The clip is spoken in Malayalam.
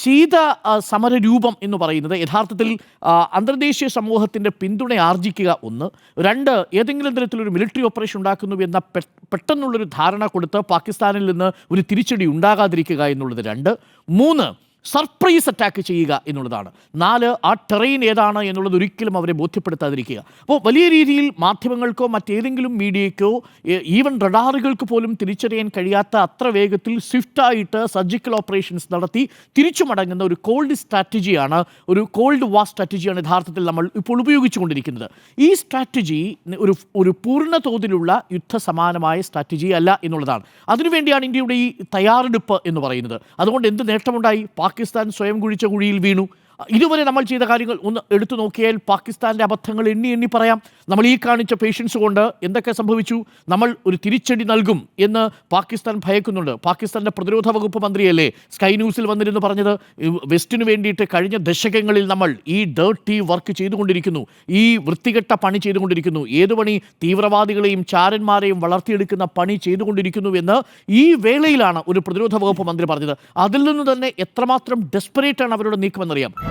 ശീത സമരരൂപം എന്ന് പറയുന്നത് യഥാർത്ഥത്തിൽ അന്തർദേശീയ സമൂഹത്തിന്റെ പിന്തുണ ആർജിക്കുക ഒന്ന്. രണ്ട് ഏതെങ്കിലും തരത്തിലൊരു മിലിറ്ററി ഓപ്പറേഷൻ ഉണ്ടാക്കുന്നു എന്ന പെട്ടെന്നുള്ളൊരു ധാരണ കൊടുത്ത് പാകിസ്ഥാനിൽ നിന്ന് ഒരു തിരിച്ചടി ഉണ്ടാകാതിരിക്കുക എന്നുള്ളത് രണ്ട്. മൂന്ന് സർപ്രൈസ് അറ്റാക്ക് ചെയ്യുക എന്നുള്ളതാണ്. നാല് ആ ടെറൈൻ ഏതാണ് എന്നുള്ളത് ഒരിക്കലും അവരെ ബോധ്യപ്പെടുത്താതിരിക്കുക. അപ്പോൾ വലിയ രീതിയിൽ മാധ്യമങ്ങൾക്കോ മറ്റേതെങ്കിലും മീഡിയയ്ക്കോ ഈവൻ റഡാറുകൾക്ക് പോലും തിരിച്ചറിയാൻ കഴിയാത്ത അത്ര വേഗത്തിൽ സ്വിഫ്റ്റായിട്ട് സർജിക്കൽ ഓപ്പറേഷൻസ് നടത്തി തിരിച്ചു മടങ്ങുന്ന ഒരു കോൾഡ് സ്ട്രാറ്റജിയാണ് ഒരു കോൾഡ് വാർ സ്ട്രാറ്റജിയാണ് യഥാർത്ഥത്തിൽ നമ്മൾ ഇപ്പോൾ ഉപയോഗിച്ചുകൊണ്ടിരിക്കുന്നത്. ഈ സ്ട്രാറ്റജി ഒരു ഒരു പൂർണ തോതിലുള്ള യുദ്ധ സമാനമായ സ്ട്രാറ്റജി അല്ല എന്നുള്ളതാണ്. അതിനുവേണ്ടിയാണ് ഇന്ത്യയുടെ ഈ തയ്യാറെടുപ്പ് എന്ന് പറയുന്നത്. അതുകൊണ്ട് എന്ത് നേട്ടമുണ്ടായി? പാകിസ്ഥാൻ സ്വയം കുഴിച്ച കുഴിയിൽ വീണു. ഇതുവരെ നമ്മൾ ചെയ്ത കാര്യങ്ങൾ ഒന്ന് എടുത്തു നോക്കിയാൽ പാകിസ്ഥാന്റെ അബദ്ധങ്ങൾ എണ്ണി എണ്ണി പറയാം. നമ്മൾ ഈ കാണിച്ച പേഷ്യൻസ് കൊണ്ട് എന്തൊക്കെ സംഭവിച്ചു? നമ്മൾ ഒരു തിരിച്ചടി നൽകും എന്ന് പാകിസ്ഥാൻ ഭയക്കുന്നുണ്ട്. പാകിസ്ഥാന്റെ പ്രതിരോധ വകുപ്പ് മന്ത്രിയല്ലേ സ്കൈ ന്യൂസിൽ വന്നിരുന്നു പറഞ്ഞത്. വെസ്റ്റിന് വേണ്ടിയിട്ട് കഴിഞ്ഞ ദശകങ്ങളിൽ നമ്മൾ ഈ ഡേർട്ടി വർക്ക് ചെയ്തുകൊണ്ടിരിക്കുന്നു. ഈ വൃത്തികെട്ട പണി ചെയ്തുകൊണ്ടിരിക്കുന്നു. ഏത് പണി? തീവ്രവാദികളെയും ചാരന്മാരെയും വളർത്തിയെടുക്കുന്ന പണി ചെയ്തുകൊണ്ടിരിക്കുന്നു എന്ന് ഈ വേളയിലാണ് ഒരു പ്രതിരോധ വകുപ്പ് മന്ത്രി പറഞ്ഞത്. അതിൽ നിന്ന് തന്നെ എത്രമാത്രം ഡെസ്പറേറ്റ് ആണ് അവരുടെ നീക്കമെന്നറിയാം.